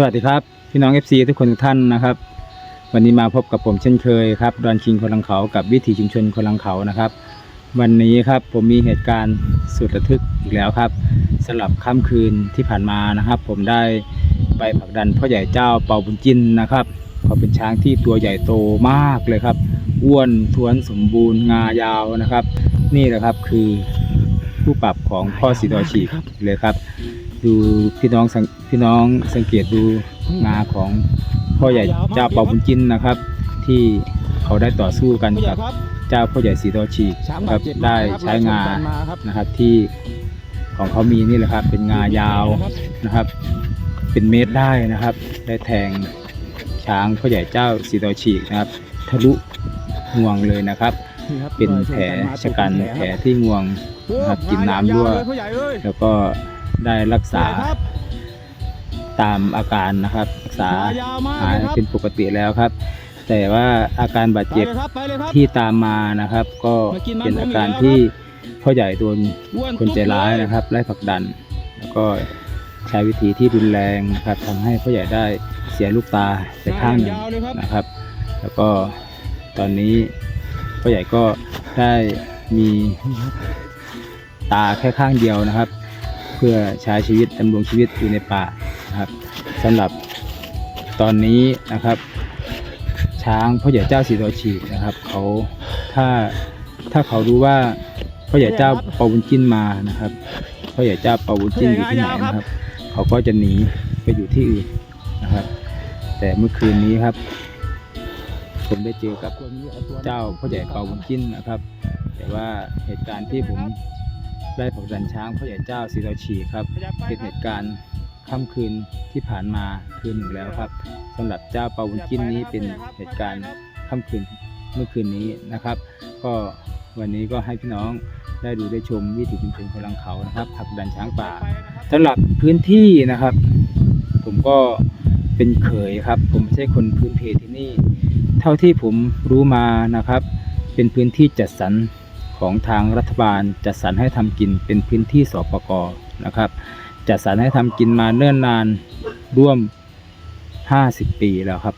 สวัสดีครับ พี่น้อง FC ทุกคนทุกท่านนะครับ วันนี้มาพบกับผมเช่นเคยครับดอนคิงคนลังเขากับวิถีชุมชนคนลังเขานะครับ วันนี้ครับผมมีเหตุการณ์สุดระทึกอีกแล้วครับสำหรับค่ำคืนที่ผ่านมานะครับ ผมได้ไปผลักดันพ่อใหญ่เจ้าเป่าบุญจินนะครับเขาเป็นช้างที่ตัวใหญ่โตมากเลยครับ อ้วนท้วนสมบูรณ์งายาวนะครับ นี่แหละครับคือผู้ปรับของพ่อสีดอฉีกเลยครับ ดูพี่น้องสังพี่น้องสังเกตดูงาของพ่อใหญ่เจ้าเป่าบุญจินนะครับ ที่เขาได้ต่อสู้กันกับเจ้าพ่อใหญ่สีดอฉีกครับได้ใช้งานะครับที่ของเขามีนี่แหละครับ เป็นงายาวนะครับ เป็นเมตรได้นะครับ ได้แทงช้างพ่อใหญ่เจ้าสีดอฉีกนะครับ ทะลุงวงเลยนะครับ เป็นแผลชะกันแผลที่งวงนะครับกินน้ำรั่วแล้วก็ ได้รักษาตามอาการนะครับ รักษาหายเป็นปกติแล้วครับ แต่ว่าอาการบาดเจ็บที่ตามมานะครับ ก็เป็นอาการที่พ่อใหญ่โดนคนใจร้ายนะครับไล่ผลักดัน แล้วก็ใช้วิธีที่รุนแรงนะครับทำให้พ่อใหญ่ได้เสียลูกตาไปข้างหนึ่งนะครับ แล้วก็ตอนนี้พ่อใหญ่ก็ได้มีตาแค่ข้างเดียวนะครับ เพื่อใช้ชีวิตดำรงชีวิตอยู่ในป่านะครับสำหรับตอนนี้นะครับ ช้างพ่อใหญ่เจ้าสีดอฉีกนะครับเขาถ้าถ้าเขารู้ว่าพ่อใหญ่เจ้าเปาบุญจิ้นมานะครับพ่อใหญ่เจ้าเปาบุญจิ้นอยู่ที่ไหนนะครับ เขาก็จะหนีไปอยู่ที่อื่นนะครับ แต่เมื่อคืนนี้ครับ ผมได้เจอกับเจ้าพ่อใหญ่เปาบุญจิ้นนะครับ แต่ว่าเหตุการณ์ที่ผม ได้ผลักดันช้างพ่อใหญ่เจ้าสีดอฉีครับเป็นเหตุการณ์ค่ำคืนที่ผ่านมาคืนหนึ่งแล้วครับสำหรับเจ้าเปาบุญจิ้นนี้เป็นเหตุการณ์ค่ำคืนเมื่อคืนนี้นะครับ ก็วันนี้ก็ให้พี่น้องได้ดูได้ชมวิถีชุมชนพลังเขานะครับผลักดันช้างป่าสำหรับพื้นที่นะครับ ผมก็เป็นเขยครับ ผมไม่ใช่คนพื้นเพที่นี่ เท่าที่ผมรู้มานะครับ เป็นพื้นที่จัดสรร ของทางรัฐบาลจัดสรรให้ทำกินเป็นพื้นที่สปกนะครับจัดสรรให้ทำกินมาเนิ่นนานร่วม 50 ปีแล้วครับ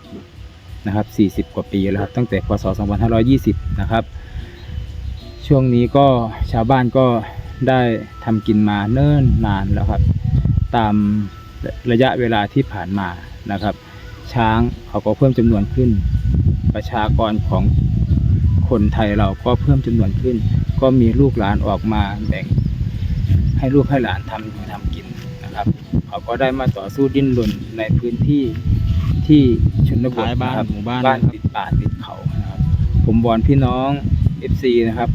นะครับ 40 กว่าปีแล้วครับตั้งแต่พศ 2520 นะครับ ช่วงนี้ก็ชาวบ้านก็ได้ทำกินมาเนิ่นนานแล้วครับ ตามระยะเวลาที่ผ่านมานะครับ ช้างเขาก็เพิ่มจำนวนขึ้นประชากรของ คนไทยเราก็เพิ่มจำนวนขึ้น ก็มีลูกหลานออกมาแบ่งให้ลูกให้หลานทำอยู่ทำกินนะครับ เขาก็ได้มาต่อสู้ดิ้นรนในพื้นที่ที่ชนบทท้ายบ้านนะครับหมู่บ้านบ้านนะครับติดป่าติดเขานะครับ ผมวอนพี่น้อง FC นะครับ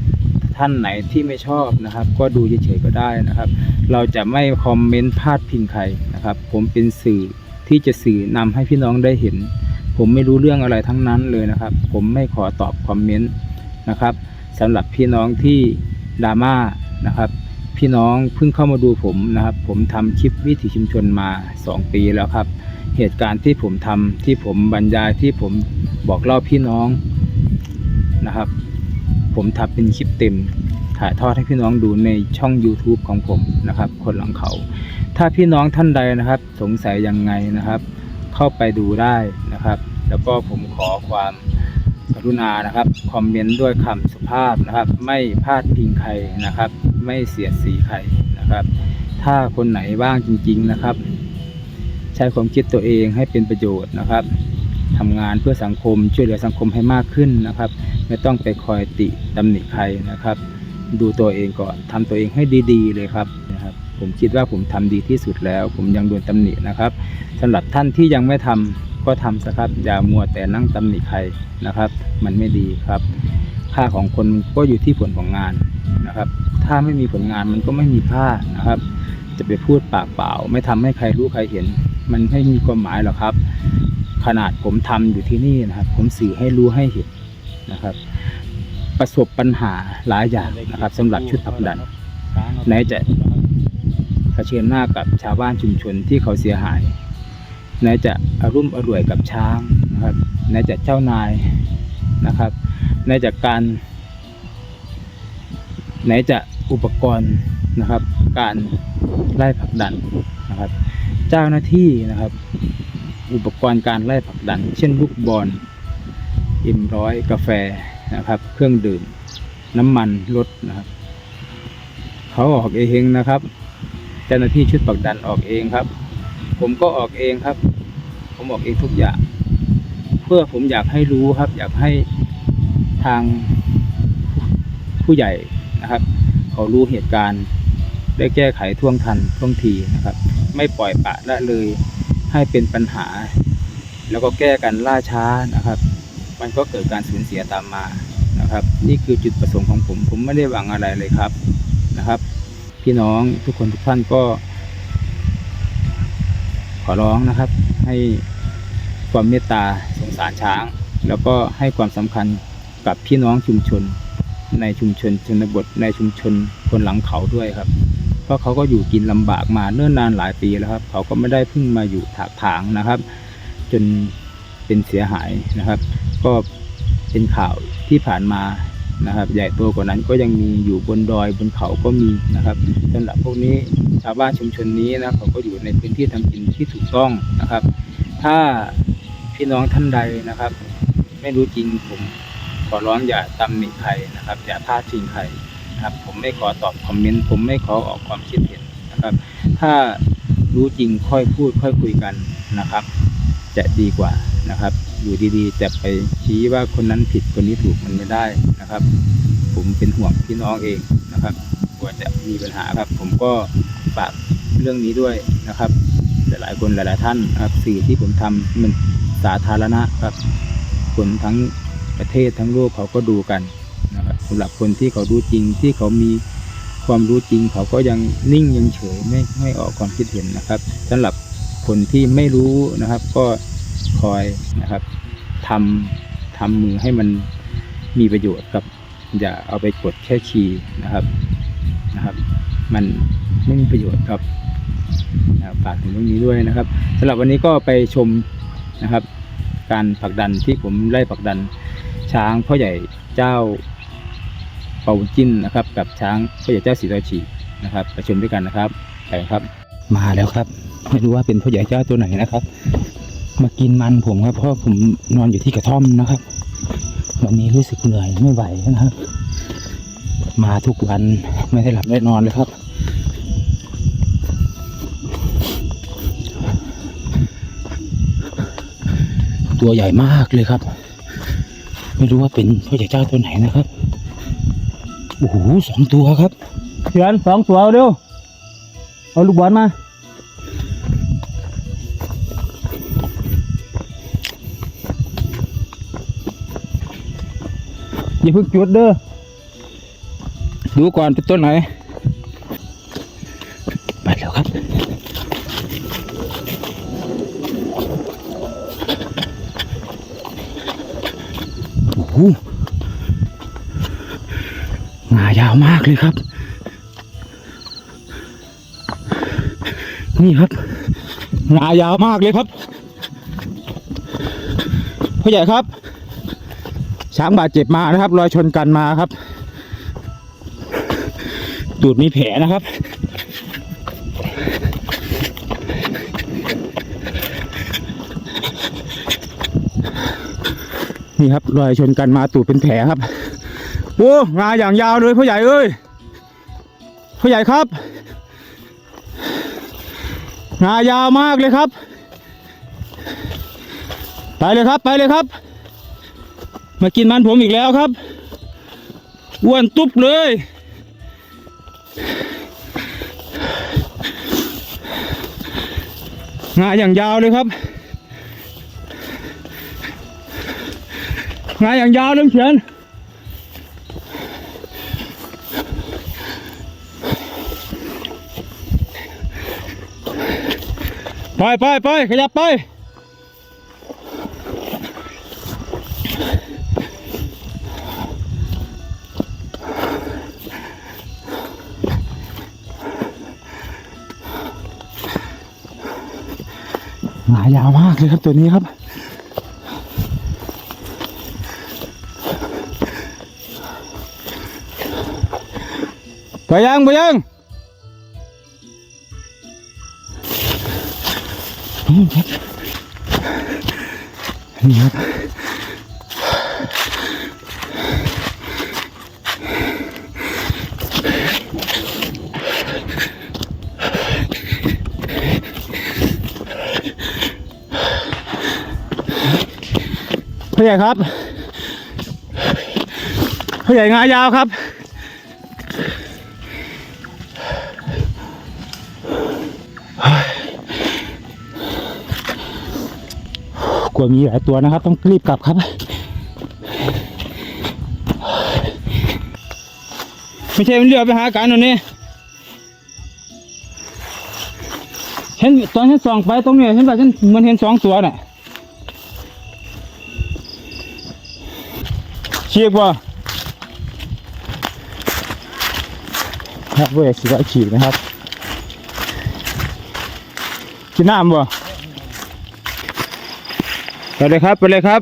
ท่านไหนที่ไม่ชอบนะครับ ก็ดูเฉยๆก็ได้นะครับ เราจะไม่คอมเมนต์พาดพิงใครนะครับ ผมเป็นสื่อที่จะสื่อนำให้พี่น้องได้เห็น ผมไม่รู้เรื่องอะไรทั้งนั้นเลยนะครับ ผมไม่ขอตอบคอมเมนต์นะครับสำหรับพี่น้องที่ดราม่านะครับ พี่น้องเพิ่งเข้ามาดูผมนะครับ ผมทำคลิปวิถีชุมชนมา 2 ปีแล้วครับ เหตุการณ์ที่ผมทำที่ผมบรรยายที่ผมบอกเล่าพี่น้องนะครับ ผมทำเป็นคลิปเต็มถ่ายทอดให้พี่น้องดูในช่อง YouTube ของผมนะครับ คนหลังเขา ถ้าพี่น้องท่านใดนะครับ สงสัยยังไงนะครับ เข้าไปดูได้นะครับ แล้วก็ผมขอความกรุณานะครับคอมเมนต์ด้วยคำสุภาพนะครับ ไม่พาดพิงใครนะครับ ไม่เสียดสีใครนะครับ ถ้าคนไหนว่างจริง ๆนะครับ ใช้ความคิดตัวเองให้เป็นประโยชน์นะครับทำงานเพื่อสังคมช่วยเหลือสังคมให้มากขึ้นนะครับ ไม่ต้องไปคอยติตำหนิใครนะครับ ดูตัวเองก่อนทำตัวเองให้ดี ๆ เลยครับนะครับ ผมคิดว่าผมทำดีที่สุดแล้ว ผมยังโดนตำหนินะครับสำหรับท่านที่ยังไม่ทำก็ทำสครับอย่ามัวแต่นั่งตำหนิใครนะครับ มันไม่ดีครับ ค่าของคนก็อยู่ที่ผลของงานนะครับ ถ้าไม่มีผลงานมันก็ไม่มีค่านะครับ จะไปพูดปากเปล่า ไม่ทำให้ใครรู้ใครเห็น มันไม่มีความหมายหรอกครับ ขนาดผมทำอยู่ที่นี่นะครับ ผมสื่อให้รู้ให้เห็นนะครับ ประสบปัญหาหลายอย่างนะครับสำหรับชุดผลักดันไหนจะ เผชิญหน้ากับชาวบ้านชุมชนที่เขาเสียหายไหนจะอารุ่มอร่วยกับช้างนะครับไหนจะเจ้านายนะครับไหนจะการไหนจะอุปกรณ์นะครับ การไล่ผลักดันนะครับ เจ้าหน้าที่นะครับ อุปกรณ์การไล่ผลักดัน เช่นลูกบอลอิมร้อยกาแฟนะครับ เครื่องดื่ม น้ำมันรถนะครับ เขาออกเองนะครับ เจ้าหน้าที่ชุดผลักดันออกเองครับ ผมก็ออกเองครับ ผมออกเองทุกอย่าง เพื่อผมอยากให้รู้ครับ อยากให้ทางผู้ใหญ่นะครับ เขารู้เหตุการณ์ ได้แก้ไขท่วงทันท่วงทีนะครับ ไม่ปล่อยปะละเลยให้เป็นปัญหา แล้วก็แก้กันล่าช้านะครับ มันก็เกิดการสูญเสียตามมานะครับ นี่คือจุดประสงค์ของผม ผมไม่ได้หวังอะไรเลยครับนะครับ พี่น้องทุกคนทุกท่านก็ ขอร้องนะครับ ให้ความเมตตาสงสารช้าง แล้วก็ให้ความสำคัญกับพี่น้องชุมชน ในชุมชนชนบทในชุมชนคนหลังเขาด้วยครับ เพราะเขาก็อยู่กินลำบากมาเนิ่นนานหลายปีแล้วครับ เขาก็ไม่ได้เพิ่งมาอยู่ถากถางนะครับ จนเป็นเสียหายนะครับ ก็เป็นข่าวที่ผ่านมา นะครับ ใหญ่โตกว่านั้นก็ยังมีอยู่บนดอยบนเขาก็มีนะครับสำหรับพวกนี้ชาวบ้านชุมชนนี้นะเขาก็อยู่ในพื้นที่ทำกินที่ถูกต้องนะครับ ถ้าพี่น้องท่านใดนะครับ ไม่รู้จริงผมขอร้องอย่าตำหนิใครนะครับ อย่าพาดพิงใครนะครับ ผมไม่ขอตอบคอมเมนต์ผมไม่ขอออกความคิดเห็นนะครับ ถ้ารู้จริงค่อยพูดค่อยคุยกันนะครับ จะดีกว่านะครับ อยู่ดีๆจะไปชี้ว่าคนนั้นผิดคนนี้ถูกมันไม่ได้นะครับ ผมเป็นห่วงพี่น้องเองนะครับกลัวจะมีปัญหาครับ ผมก็ฝากเรื่องนี้ด้วยนะครับ หลายๆคนหลาย ๆ ท่านนะครับสื่อที่ผมทำมันสาธารณะครับ คนทั้งประเทศทั้งโลกเขาก็ดูกันนะครับสำหรับคนที่เขารู้จริงที่เขามีความรู้จริงเขาก็ยังนิ่งยังเฉยไม่ไม่ออกความคิดเห็นนะครับสำหรับคนที่ไม่รู้นะครับ ก็ คอยนะครับทำทำมือให้มันมีประโยชน์ครับ อย่าเอาไปกดแค่คีย์นะครับนะครับ มันไม่มีประโยชน์ครับฝากถึงตรงนี้ด้วยนะครับสำหรับวันนี้ก็ไปชมนะครับ การผลักดันที่ผมไล่ผลักดัน ช้างพ่อใหญ่เจ้าเปาจิ้นนะครับ กับช้างพ่อใหญ่เจ้าสีตาฉีนะครับไปชมด้วยกันนะครับไปครับ มาแล้วครับ ไม่รู้ว่าเป็นพ่อใหญ่เจ้าตัวไหนนะครับ มากินมันผมครับเพราะผมนอนอยู่ที่กระท่อมนะครับ วันนี้รู้สึกเหนื่อยไม่ไหวนะครับ มาทุกวันไม่ได้หลับได้นอนเลยครับ ตัวใหญ่มากเลยครับ ไม่รู้ว่าเป็นพ่อใหญ่เจ้าตัวไหนนะครับโอ้โหสองตัวครับเขียนสองตัวเอาเร็วเอาลูกบอลมา อย่าเพิ่งจุดเด้อดูก่อนเป็นต้นไหนไปแล้วครับโอ้โหงายาวมากเลยครับ นี่ครับงายาวมากเลยครับพ่อใหญ่ครับ ช้างบาดเจ็บมานะครับ รอยชนกันมาครับตูดมีแผลนะครับ นี่ครับรอยชนกันมาตูดเป็นแผลครับโอ้งาอย่างยาวเลยพ่อใหญ่เอ้ยพ่อใหญ่ครับงายาวมากเลยครับ ไปเลยครับไปเลยครับ มากินมันผมอีกแล้วครับอ้วนตุ๊บเลย งาอย่างยาวเลยครับงาอย่างยาวเลยเขียนไปไปไปขยับไป หมายาวมากเลยครับตัวนี้ครับ ไปยังไปยังนี่ครับนี่ครับ พ่อใหญ่ครับพ่อใหญ่งายาวครับ กลัวมีหลายตัวนะครับ ต้องรีบกลับครับ ไม่ใช่มันเรือไปหากันตรงนี้เห็นตอนฉันส่องไปตรงนี้ฉันแบบฉันมันเห็นสองตัวน่ะ ชียกว่ครับเว้ยสิว่าฉีกนะครับกินน้ำบ่ไปเลยครับไปเลยครับ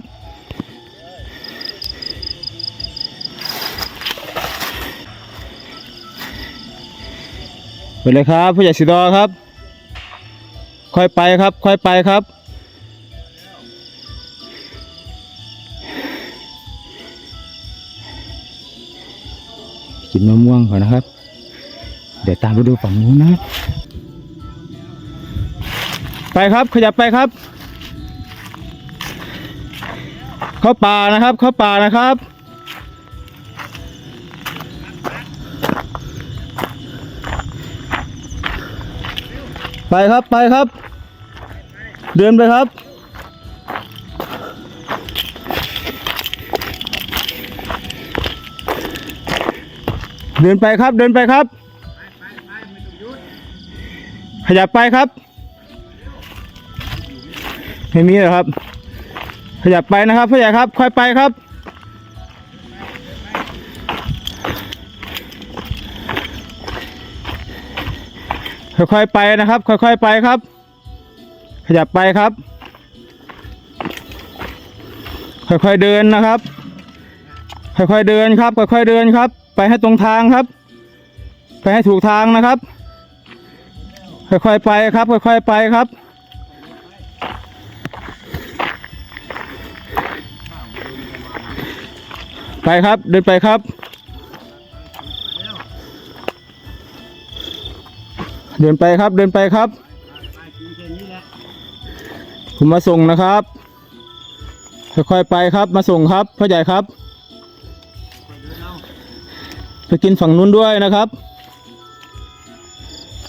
ไปเลยครับผู้ใหญ่สีดอครับ ค่อยไปครับ ค่อยไปครับ กินมะม่วงก่อนนะครับ เดี๋ยวตามไปดูฝั่งนู้นนะ ไปครับขยับไปครับ เข้าป่านะครับ เข้าป่านะครับไปครับไปครับ เดินไปครับ เดินไปครับ เดินไปครับ ขยับไปครับ ไม่มีเหรอครับ ขยับไปนะครับผู้ใหญ่ครับ ค่อยไปครับ ค่อยๆไปนะครับ ค่อยๆไปครับ ขยับไปครับ ค่อยๆเดินนะครับ ค่อยๆเดินครับ ค่อยๆเดินครับ ไปให้ตรงทางครับ ไปให้ถูกทางนะครับ ค่อยๆไปครับ ค่อยๆไปครับ ไปครับเดินไปครับ เดินไปครับเดินไปครับ ผมมาส่งนะครับ ค่อยๆไปครับมาส่งครับพ่อใหญ่ครับ ไปกินฝั่งนู้นด้วยนะครับ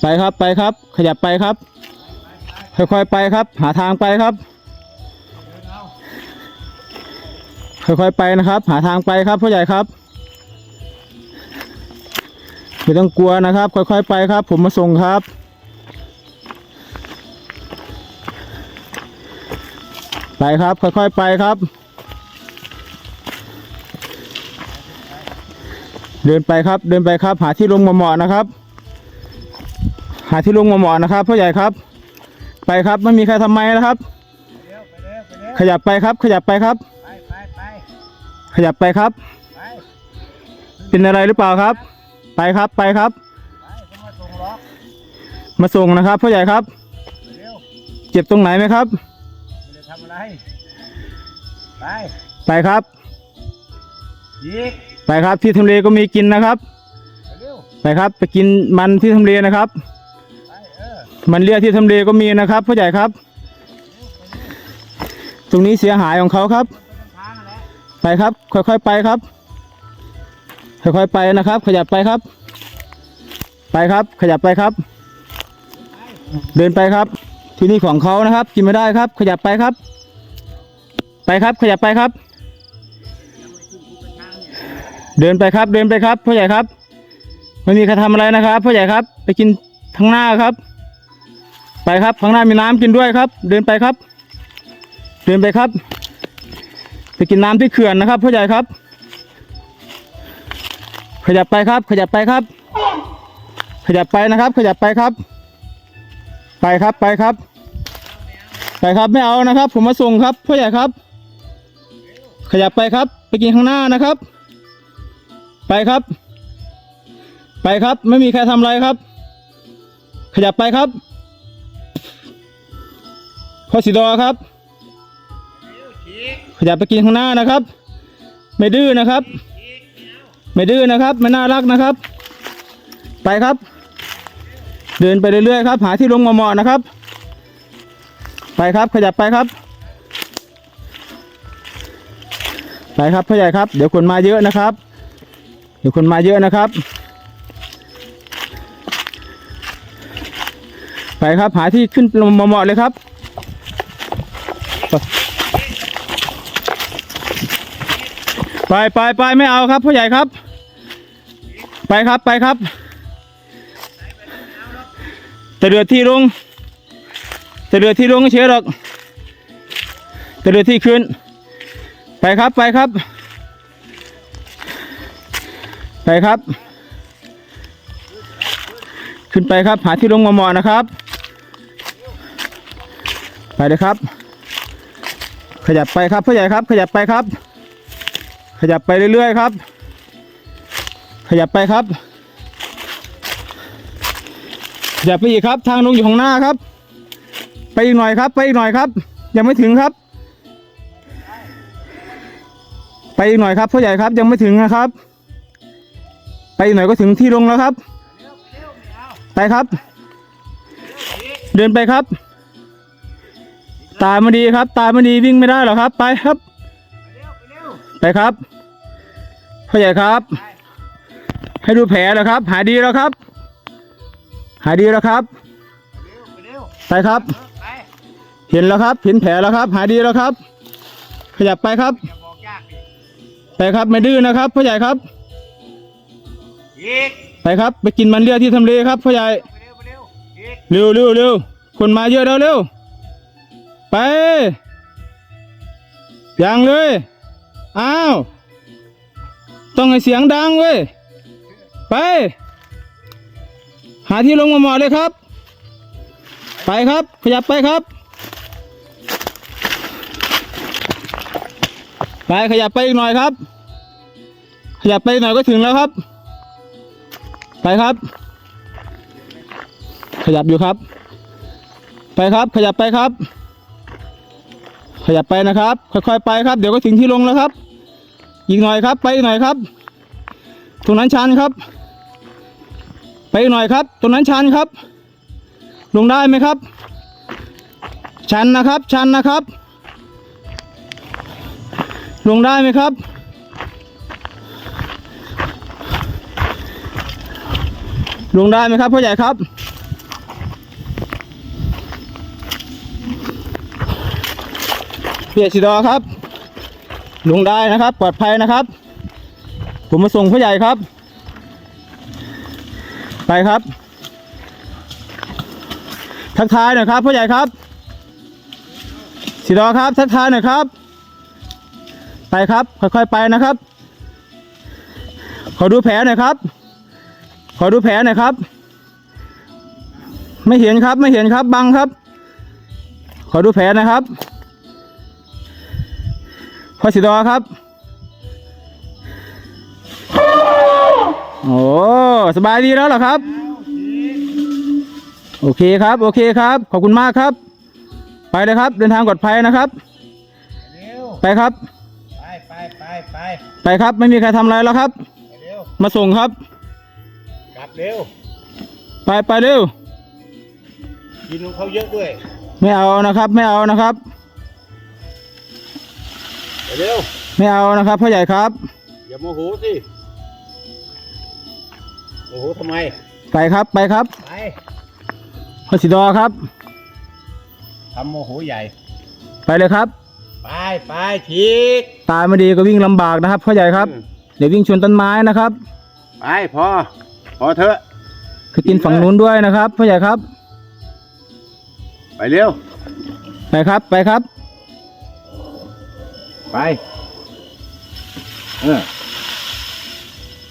ไปครับไปครับ ขยับไปครับ ค่อยๆไปครับ หาทางไปครับ ค่อยๆไปนะครับ หาทางไปครับพ่อใหญ่ครับไม่ต้องกลัวนะครับ ค่อยๆไปครับ ผมมาส่งครับไปครับ ค่อยๆไปครับ เดินไปครับ เดินไปครับ หาที่ลงเหมาะๆนะครับ หาที่ลงเหมาะๆนะครับพ่อใหญ่ครับ ไปครับไม่มีใครทำไมนะครับ ขยับไปครับ ขยับไปครับไปไปไปขยับไปครับไปเป็นอะไรหรือเปล่าครับ ไปครับไปครับไปเขามาส่งล็อกมาส่งนะครับพ่อใหญ่ครับเร็วเจ็บตรงไหนไหมครับไม่ได้ทำอะไรไปไปครับยีก ไปครับที่ทำเลก็มีกินนะครับ ไปครับไปกินมันที่ทำเลนะครับ มันเลี้ยที่ทำเลก็มีนะครับพ่อใหญ่ครับ ตรงนี้เสียหายของเขาครับ ไปครับ ค่อยๆไปครับ ค่อยๆไปนะครับ ขยับไปครับ ไปครับ ขยับไปครับ เดินไปครับ ที่นี่ของเขานะครับ กินไม่ได้ครับ ขยับไปครับ ไปครับ ขยับไปครับ เดินไปครับเดินไปครับพ่อใหญ่ครับไม่มีใครทำอะไรนะครับพ่อใหญ่ครับ ไปกินทางหน้าครับ ไปครับข้างหน้ามีน้ำกินด้วยครับ เดินไปครับ เดินไปครับ ไปกินน้ำที่เขื่อนนะครับพ่อใหญ่ครับ ขยับไปครับ ขยับไปครับ ขยับไปนะครับ ขยับไปครับ ไปครับไปครับ ไปครับไม่เอานะครับ ผมมาส่งครับพ่อใหญ่ครับ ขยับไปครับ ไปกินข้างหน้านะครับ ไปครับ ไปครับ ไม่มีใครทำอะไรครับ ขยับไปครับพ่อสีดอครับ ขยับไปกินข้างหน้านะครับ ไม่ดื้อนะครับ ไม่ดื้อนะครับไม่น่ารักนะครับ ไปครับ เดินไปเรื่อยๆครับ หาที่ลงเหมาะๆนะครับ ไปครับ ขยับไปครับไปครับพ่อใหญ่ครับ เดี๋ยวคนมาเยอะนะครับ ดี๋ยวคนมาเยอะนะครับ ไปครับหาที่ขึ้นลงเหมาะๆเลยครับไปไปไปไม่เอาครับพ่อใหญ่ครับ ไปครับไปครับแต่เดือดที่ลงแต่เดือดที่ลงเฉยหรอกแต่เดือดที่ขึ้น ไปครับไปครับ ไปครับ ขึ้นไปครับ หาที่ลงเหมาะๆนะครับ ไปเลยครับ ขยับไปครับพ่อใหญ่ครับ ขยับไปครับ ขยับไปเรื่อยๆครับ ขยับไปครับ ขยับไปอีกครับ ทางลงอยู่ข้างหน้าครับ ไปอีกหน่อยครับ ไปอีกหน่อยครับ ยังไม่ถึงครับ ไปอีกหน่อยครับพ่อใหญ่ครับยังไม่ถึงนะครับ ไปอีกหน่อยก็ถึงที่ลงแล้วครับ ไปครับ เดินไปครับ ตาไม่ดีครับ ตาไม่ดีวิ่งไม่ได้หรอกครับ ไปครับ ไปครับพ่อใหญ่ครับ ให้ดูแผลแล้วครับ หายดีแล้วครับ หายดีแล้วครับ ไปครับ เห็นแล้วครับ เห็นแผลแล้วครับ หายดีแล้วครับ ขยับไปครับ ไปครับไม่ดื้อนะครับพ่อใหญ่ครับ อีกไปครับ ไปกินมันเลือดที่ทำเลครับพ่อใหญ่เร็วเร็วอีกเร็วเร็วเร็วคนมาเยอะแล้วเร็วไปยังเลยอ้าวต้องให้เสียงดังเว้ยไปหาที่ลงมาหมอเลยครับ ไปครับ ขยับไปครับ ไปขยับไปอีกหน่อยครับ ขยับไปอีกหน่อยก็ถึงแล้วครับ ไปครับ ขยับอยู่ครับ ไปครับ ขยับไปครับ ขยับไปนะครับ ค่อยๆไปครับ เดี๋ยวก็ถึงที่ลงแล้วครับอีกหน่อยครับ ไปอีกหน่อยครับ ตรงนั้นชันครับ ไปอีกหน่อยครับ ตรงนั้นชันครับ ลงได้ไหมครับ ชันนะครับ ชันนะครับ ลงได้ไหมครับ ลงได้ไหมครับพ่อใหญ่ครับ เพียสิดอครับ ลงได้นะครับ ปลอดภัยนะครับ ผมมาส่งผู้ใหญ่ครับ ไปครับ ทักทายหน่อยครับผู้ใหญ่ครับสิดอครับ ทักทายหน่อยครับ ไปครับ ค่อยๆไปนะครับ ขอดูแผลหน่อยครับ ขอดูแผลหน่อยครับ ไม่เห็นครับไม่เห็นครับบังครับ ขอดูแผลหนะครับพ่อสิดอครับ โอ้สบายดีแล้วเหรอครับ โอเคครับ โอเคครับ ขอบคุณมากครับ ไปเลยครับ เดินทางปลอดภัยนะครับเร็วไปครับ ไปไปไปไปไปครับ ไม่มีใครทำอะไรแล้วครับเร็วมาส่งครับกลับ เร็ว ไปไปเร็ว กินของเขาเยอะด้วย ไม่เอานะครับ ไม่เอานะครับ เร็ว ไม่เอานะครับพ่อใหญ่ครับ อย่าโมโหสิโมโหทำไม ไปครับไปครับไปพ่อสิดอครับ ทำโมโหใหญ่ ไปเลยครับ ไปไปฉีกตาไม่ดีก็วิ่งลำบากนะครับพ่อใหญ่ครับ อืมเดี๋ยววิ่งชนต้นไม้นะครับ ไปพอ พอเถอะคือกินฝั่งนู้นด้วยนะครับพ่อใหญ่ครับ ไปเร็ว ไปครับ ไปครับ ไป เออ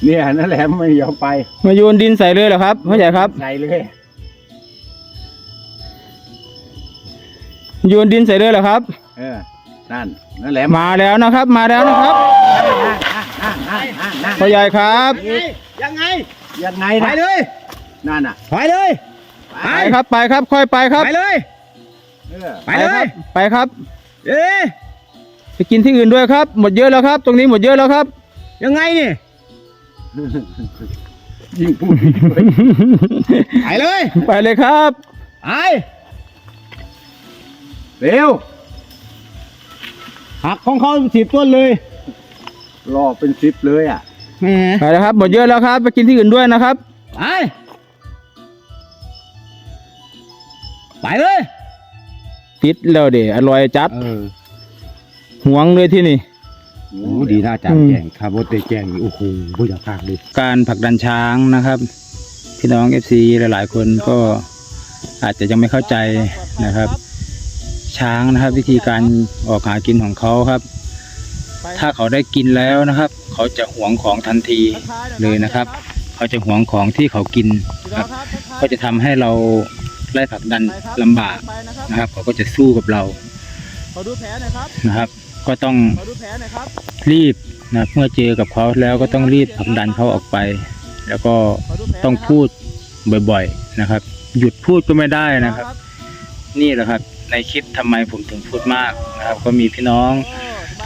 เนี่ยนั่นแหละไม่ยอมไป มาโยนดินใส่เลยเหรอครับพ่อใหญ่ครับ ใส่เลยโยนดินใส่เลยเหรอครับ เออ นั่น นั่นแหละมาแล้วนะครับ มาแล้วนะครับพ่อใหญ่ครับ ยังไง ยังไงนะไปเลยนั่นน่ะไปเลยไปครับไปครับค่อยไปครับไปเลยเออไปเลยไปครับเอ๊ะไปกินที่อื่นด้วยครับ หมดเยอะแล้วครับ ตรงนี้หมดเยอะแล้วครับ ยังไงนี่ยิงพูดไปเลยไปเลยครับไอเร็วหักของเขาสิบต้นเลยรอเป็นสิบเลยอะ แหมไปแล้วครับหมดเยอะแล้วครับ ไปกินที่อื่นด้วยนะครับ ไป ไปเลยติดแล้วเดี๋ยอร่อยจัดเออหวงเลยที่นี่ โอ้ดีน่าจานแจงครับว่าเตแจงนี่โอ้โหบ่อยากพากเลยการผลักดันช้างนะครับพี่น้อง FC หลาย ๆ คนก็อาจจะยังไม่เข้าใจนะครับ ช้างนะครับ วิธีการออกหากินของเขาครับ ถ้าเขาได้กินแล้วนะครับ เขาจะหวงของทันทีเลยนะครับ เขาจะหวงของที่เขากินครับ ก็จะทำให้เราไล่ผลักดันลำบากนะครับ เขาก็จะสู้กับเราขอดูแผลหน่อยครับนะครับ ก็ต้องขอดูแผลหน่อยครับรีบนะครับเมื่อเจอกับเขาแล้วก็ต้องรีบผลักดันเขาออกไป แล้วก็ขอดูแผลต้องพูดบ่อยๆนะครับ หยุดพูดก็ไม่ได้นะครับ นี่แหละครับ ในคลิปทำไมผมถึงพูดมากนะครับ ก็มีพี่น้อง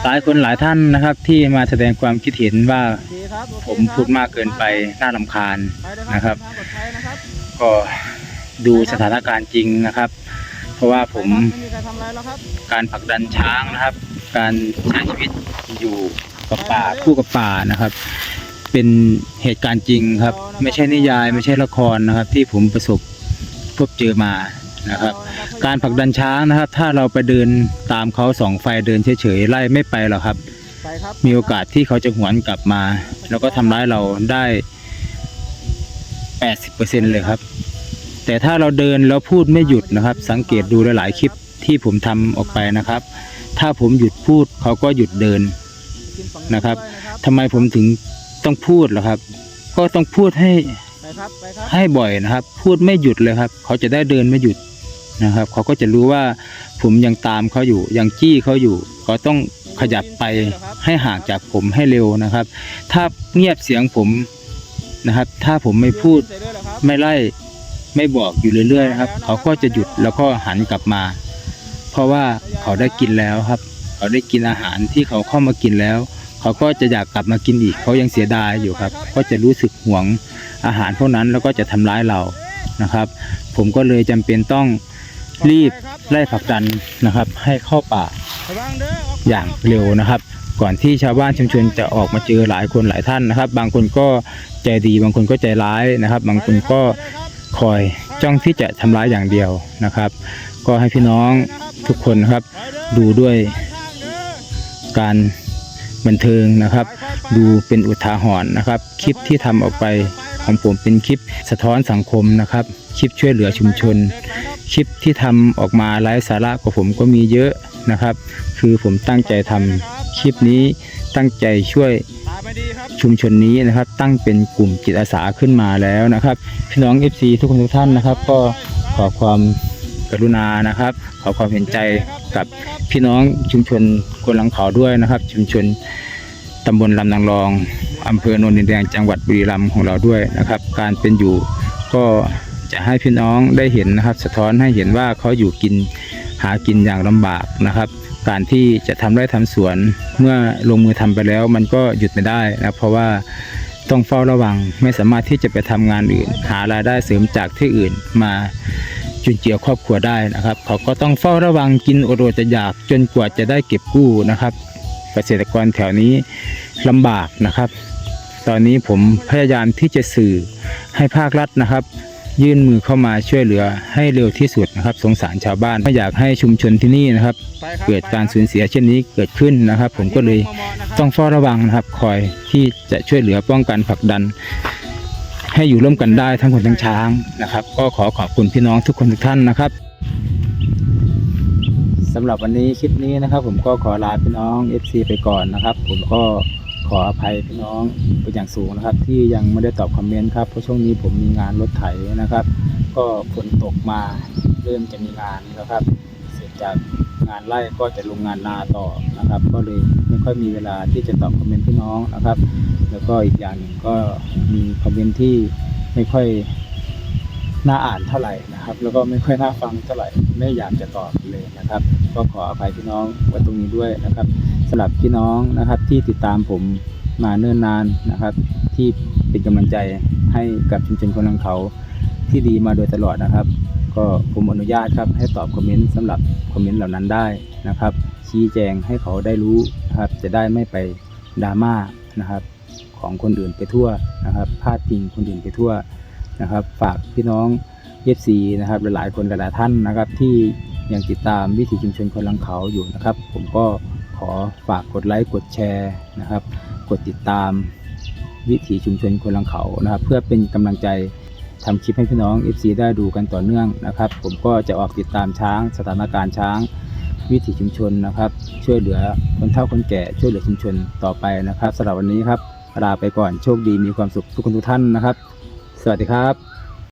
หลายคนหลายท่านนะครับ ที่มาแสดงความคิดเห็นว่าผมพูดมากเกินไปน่าลำคาญนะครับทางปลอดภัยนะครับ ก็ดูสถานการณ์จริงนะครับ เพราะว่าผมการผลักดันช้างนะครับ การใช้ชีวิตอยู่กับป่าคู่กับป่านะครับ เป็นเหตุการณ์จริงครับ ไม่ใช่นิยาย ไม่ใช่ละครนะครับ ที่ผมประสบพบเจอมา นะครับ การผลักดันช้างนะครับ ถ้าเราไปเดินตามเขาสองไฟเดินเฉยๆไล่ไม่ไปหรอกครับไปครับมีโอกาสที่เขาจะหวนกลับมา แล้วก็ทำร้ายเราได้80%เลยครับ แต่ถ้าเราเดินแล้วพูดไม่หยุดนะครับ สังเกตดูหลายๆคลิปที่ผมทำออกไปนะครับ ถ้าผมหยุดพูดเขาก็หยุดเดินกินฝั่งนะครับด้วยนะครับทำไมผมถึงต้องพูดล่ะครับ ก็ต้องพูดให้ไปครับไปครับให้บ่อยนะครับ พูดไม่หยุดเลยครับ เขาจะได้เดินไม่หยุด นะครับเขาก็จะรู้ว่าผมยังตามเขาอยู่ยังจี้เขาอยู่เขาต้องขยับไปให้ห่างจากผมให้เร็วนะครับ ถ้าเงียบเสียงผมนะครับ ถ้าผมไม่พูดไม่ไล่ไม่บอกอยู่เรื่อยๆนะครับ เขาก็จะหยุดแล้วก็หันกลับมา เพราะว่าเขาได้กินแล้วครับ เขาได้กินอาหารที่เขาเข้ามากินแล้ว เขาก็จะอยากกลับมากินอีก เขายังเสียดายอยู่ครับ ก็จะรู้สึกห่วงอาหารพวกนั้นแล้วก็จะทำร้ายเรานะครับ ผมก็เลยจำเป็นต้อง รีบไล่ผลักดันนะครับ ให้เข้าป่าอย่างเร็วนะครับ ก่อนที่ชาวบ้านชุมชนจะออกมาเจอหลายคนหลายท่านนะครับ บางคนก็ใจดีบางคนก็ใจร้ายนะครับ บางคนก็คอยจ้องที่จะทำร้ายอย่างเดียวนะครับ ก็ให้พี่น้องทุกคนนะครับ ดูด้วยการบันเทิงนะครับ ดูเป็นอุทาหรณ์นะครับ คลิปที่ทำออกไปของผมเป็นคลิปสะท้อนสังคมนะครับ คลิปช่วยเหลือชุมชน คลิปที่ทำออกมาไร้สาระกว่าผมก็มีเยอะนะครับ คือผมตั้งใจทำคลิปนี้ตั้งใจช่วยชุมชนนี้นะครับ ตั้งเป็นกลุ่มจิตอาสาขึ้นมาแล้วนะครับพี่น้อง FC ทุกคนทุกท่านนะครับ ก็ขอความกรุณานะครับ ขอความเห็นใจกับพี่น้องชุมชนคนหลังเขาด้วยนะครับ ชุมชนตำบลลำนางรองอำเภอโนนดินแดงจังหวัดบุรีรัมย์ของเราด้วยนะครับ การเป็นอยู่ก็ จะให้พี่น้องได้เห็นนะครับ สะท้อนให้เห็นว่าเขาอยู่กินหากินอย่างลำบากนะครับ การที่จะทำไร่ทำสวนเมื่อลงมือทำไปแล้ว มันก็หยุดไม่ได้นะเพราะว่าต้องเฝ้าระวังไม่สามารถที่จะไปทำงานอื่น หารายได้เสริมจากที่อื่นมาจุนเจือครอบครัวได้นะครับ เขาก็ต้องเฝ้าระวังกินอดๆจะอยากจนกว่าจะได้เก็บกู้นะครับ เกษตรกรแถวนี้ลำบากนะครับ ตอนนี้ผมพยายามที่จะสื่อให้ภาครัฐนะครับ ยื่นมือเข้ามาช่วยเหลือให้เร็วที่สุดนะครับ สงสารชาวบ้านไม่อยากให้ชุมชนที่นี่นะครับไปครับ เกิดการสูญเสียเช่นนี้เกิดขึ้นนะครับ ผมก็เลยต้องเฝ้าระวังนะครับ คอยที่จะช่วยเหลือป้องกันผลักดัน ให้อยู่ร่วมกันได้ทั้งคนทั้งช้างนะครับ ก็ขอขอบคุณพี่น้องทุกคนทุกท่านนะครับสำหรับวันนี้คลิปนี้นะครับ ผมก็ขอลาพี่น้อง FC ไปก่อนนะครับ ผมก็ ขออภัยพี่น้องเป็นอย่างสูงนะครับ ที่ยังไม่ได้ตอบคอมเมนต์ครับเพราะช่วงนี้ผมมีงานรถไถนะครับ ก็ฝนตกมาเริ่มจะมีงานแล้วครับ เสร็จจากงานไร่ก็จะลงงานนาต่อนะครับ ก็เลยไม่ค่อยมีเวลาที่จะตอบคอมเมนต์พี่น้องนะครับ แล้วก็อีกอย่างหนึ่งก็มีคอมเมนต์ที่ไม่ค่อย น่าอ่านเท่าไหร่นะครับ แล้วก็ไม่ค่อยน่าฟังเท่าไหร่ไม่อยากจะตอบเลยนะครับ ก็ขออภัยพี่น้องไว้ตรงนี้ด้วยนะครับสำหรับพี่น้องนะครับที่ติดตามผมมาเนิ่นนานนะครับ ที่เป็นกำลังใจให้กับชุมชนคนลังเขาที่ดีมาโดยตลอดนะครับ ก็ผมอนุญาตครับให้ตอบคอมเมนต์สำหรับคอมเมนต์เหล่านั้นได้นะครับ ชี้แจงให้เขาได้รู้นะครับจะได้ไม่ไปดราม่านะครับ ของคนอื่นไปทั่วนะครับพาดพิงคนอื่นไปทั่ว นะครับ ฝากพี่น้องเอฟซีนะครับหลายๆคนหลายๆท่านนะครับ ที่ยังติดตามวิถีชุมชนคนลังเขาอยู่นะครับ ผมก็ขอฝากกดไลค์กดแชร์นะครับ กดติดตามวิถีชุมชนคนลังเขานะครับ เพื่อเป็นกำลังใจทำคลิปให้พี่น้อง FC ได้ดูกันต่อเนื่องนะครับ ผมก็จะออกติดตามช้าง สถานการณ์ช้าง วิถีชุมชนนะครับ ช่วยเหลือคนเฒ่าคนแก่ช่วยเหลือชุมชนต่อไปนะครับสำหรับวันนี้ครับลาไปก่อนโชคดีมีความสุขทุกคนทุกท่านนะครับ สวัสดีครับ